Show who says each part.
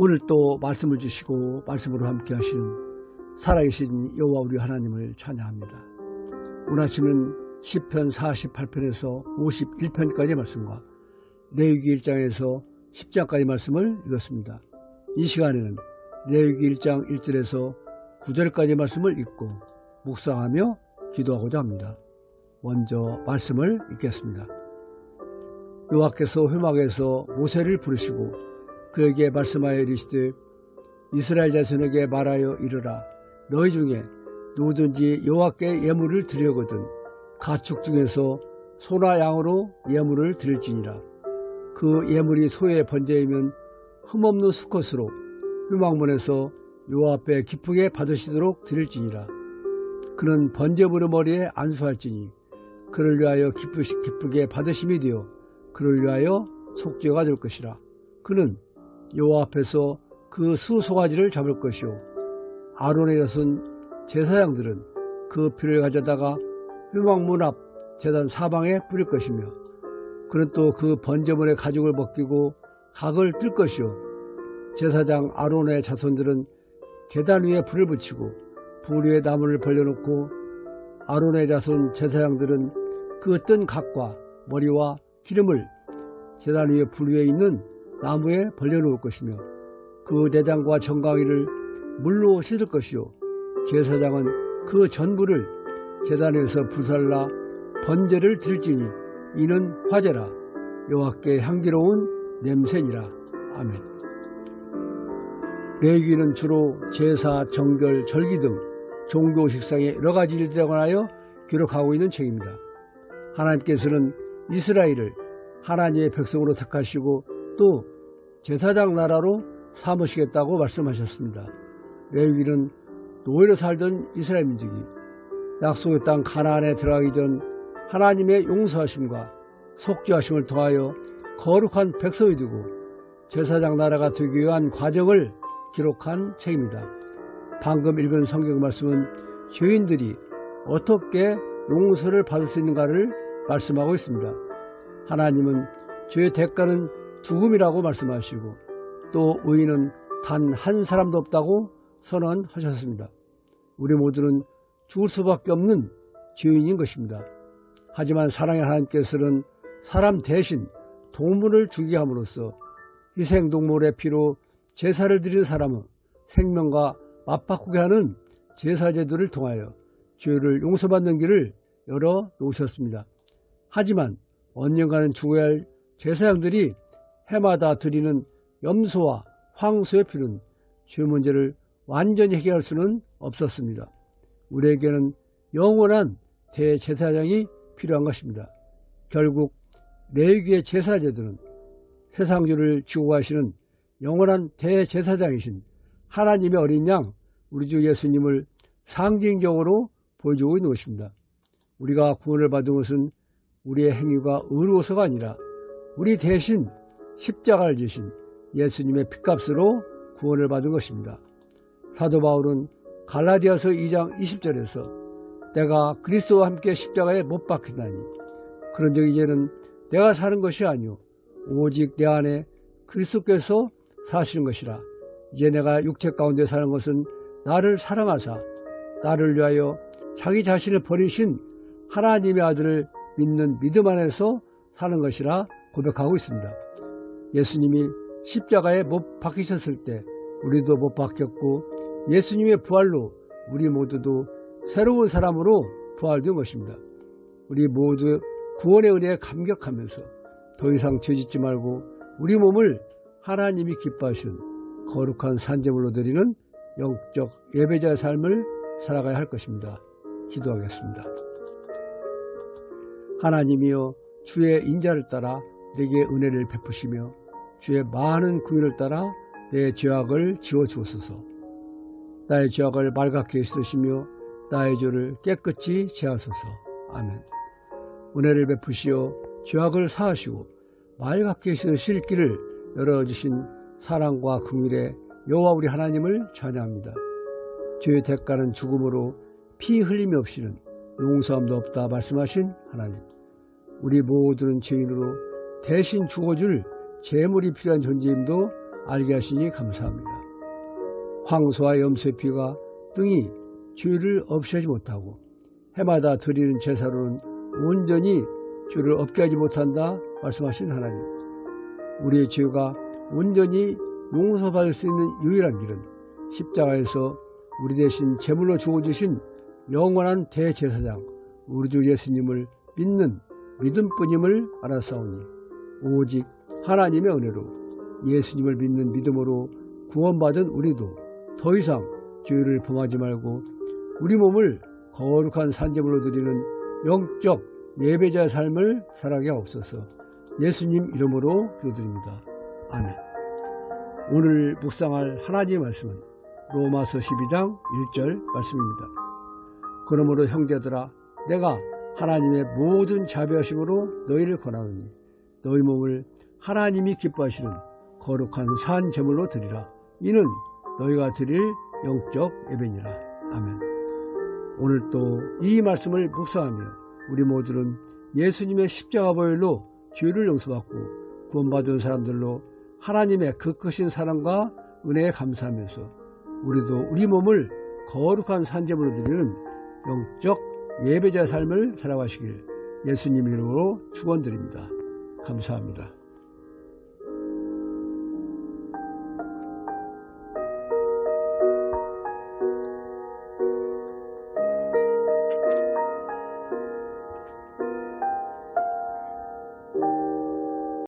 Speaker 1: 오늘 또 말씀을 주시고 말씀으로 함께 하시는 살아계신 여호와 우리 하나님을 찬양합니다. 오늘 아침은 10편 48편에서 51편까지의 말씀과 레위기 1장에서 10장까지 말씀을 읽었습니다. 이 시간에는 레위기 1장 1절에서 9절까지 말씀을 읽고 묵상하며 기도하고자 합니다. 먼저 말씀을 읽겠습니다. 여호와께서 회막에서 모세를 부르시고 그에게 말씀하여 이르시되 이스라엘 자손에게 말하여 이르라. 너희 중에 누구든지 여호와께 예물을 드려거든 가축 중에서 소나 양으로 예물을 드릴지니라. 그 예물이 소의 번제이면 흠없는 수컷으로 휴망문에서 여호와 앞에 기쁘게 받으시도록 드릴지니라. 그는 번제물의 머리에 안수할지니 그를 위하여 기쁘시, 기쁘게 받으심이 되어 그를 위하여 속죄가 될 것이라. 그는 여호와 앞에서 그 수송아지를 잡을 것이요. 아론의 여손 제사장들은 그 피를 가져다가 휴망문 앞 재단 사방에 뿌릴 것이며 그는 또 그 번제물의 가죽을 벗기고 각을 뜰 것이요. 제사장 아론의 자손들은 계단 위에 불을 붙이고 불 위에 나무를 벌려놓고 아론의 자손 제사장들은 그 뜬 각과 머리와 기름을 제단 위에 불 위에 있는 나무에 벌려놓을 것이며 그 내장과 정강이를 물로 씻을 것이요. 제사장은 그 전부를 제단에서 부살라 번제를 드릴지니 이는 화제라. 여호와께 향기로운 냄새니라. 아멘. 레위기는 주로 제사, 정결, 절기 등 종교 식상의 여러 가지 일들에 관하여 기록하고 있는 책입니다. 하나님께서는 이스라엘을 하나님의 백성으로 택하시고 또 제사장 나라로 삼으시겠다고 말씀하셨습니다. 레위기는 노예로 살던 이스라엘 민족이 약속의 땅 가나안에 들어가기 전 하나님의 용서하심과 속죄하심을 통하여 거룩한 백성이 되고 제사장 나라가 되기 위한 과정을 기록한 책입니다. 방금 읽은 성경 말씀은 죄인들이 어떻게 용서를 받을 수 있는가를 말씀하고 있습니다. 하나님은 죄의 대가는 죽음이라고 말씀하시고 또 의인은 단 한 사람도 없다고 선언하셨습니다. 우리 모두는 죽을 수밖에 없는 죄인인 것입니다. 하지만 사랑의 하나님께서는 사람 대신 동물을 죽이게 함으로써 희생동물의 피로 제사를 드리는 사람은 생명과 맞바꾸게 하는 제사제도를 통하여 죄를 용서받는 길을 열어 놓으셨습니다. 하지만 언젠가는 죽어야 할 제사장들이 해마다 드리는 염소와 황소의 피는 죄 문제를 완전히 해결할 수는 없었습니다. 우리에게는 영원한 대제사장이 필요한 것입니다. 결국 레위기의 제사제도는 세상주를 지고 가시는 영원한 대제사장이신 하나님의 어린 양 우리 주 예수님을 상징적으로 보여주고 있는 것입니다. 우리가 구원을 받은 것은 우리의 행위가 의로워서가 아니라 우리 대신 십자가를 지신 예수님의 핏값으로 구원을 받은 것입니다. 사도 바울은 갈라디아서 2장 20절에서 내가 그리스도와 함께 십자가에 못 박히다니 그런 적 이제는 내가 사는 것이 아니오 오직 내 안에 그리스도께서 사시는 것이라 이제 내가 육체 가운데 사는 것은 나를 사랑하사 나를 위하여 자기 자신을 버리신 하나님의 아들을 믿는 믿음 안에서 사는 것이라 고백하고 있습니다. 예수님이 십자가에 못 박히셨을 때 우리도 못 박혔고 예수님의 부활로 우리 모두도 새로운 사람으로 부활된 것입니다. 우리 모두 구원의 은혜에 감격하면서 더 이상 죄짓지 말고 우리 몸을 하나님이 기뻐하신 거룩한 산재물로 드리는 영적 예배자의 삶을 살아가야 할 것입니다. 기도하겠습니다. 하나님이여 주의 인자를 따라 내게 은혜를 베푸시며 주의 많은 구인을 따라 내 죄악을 지워 주옵소서. 나의 죄악을 말갛게 씻으시며 나의 죄를 깨끗이 제하소서. 아멘. 은혜를 베푸시어 죄악을 사하시고 말갛게 씻으실 길을 열어주신 사랑과 긍휼의 여호와 우리 하나님을 찬양합니다. 죄의 대가는 죽음으로 피 흘림이 없이는 용서함도 없다 말씀하신 하나님. 우리 모두는 죄인으로 대신 죽어줄 재물이 필요한 존재임도 알게 하시니 감사합니다. 황소와 염소의 피가 등이 죄를 없애지 못하고 해마다 드리는 제사로는 온전히 죄를 없게 하지 못한다 말씀하신 하나님. 우리의 죄가 온전히 용서받을 수 있는 유일한 길은 십자가에서 우리 대신 제물로 주어주신 영원한 대제사장 우리 주 예수님을 믿는 믿음뿐임을 알았사오니 오직 하나님의 은혜로 예수님을 믿는 믿음으로 구원받은 우리도 더 이상 죄를 범하지 말고 우리 몸을 거룩한 산재물로 드리는 영적 예배자의 삶을 살아가게 없어서 예수님 이름으로 기도드립니다. 아멘. 오늘 묵상할 하나님의 말씀은 로마서 12장 1절 말씀입니다. 그러므로 형제들아 내가 하나님의 모든 자비하심으로 너희를 권하노니 너희 몸을 하나님이 기뻐하시는 거룩한 산 제물로 드리라. 이는 너희가 드릴 영적 예배니라. 아멘. 오늘 또 이 말씀을 묵상하며 우리 모두는 예수님의 십자가 보혈로 죄를 용서받고 구원받은 사람들로 하나님의 그 크신 사랑과 은혜에 감사하면서 우리도 우리 몸을 거룩한 산재물로 드리는 영적 예배자 삶을 살아가시길 예수님 이름으로 축원드립니다. 감사합니다.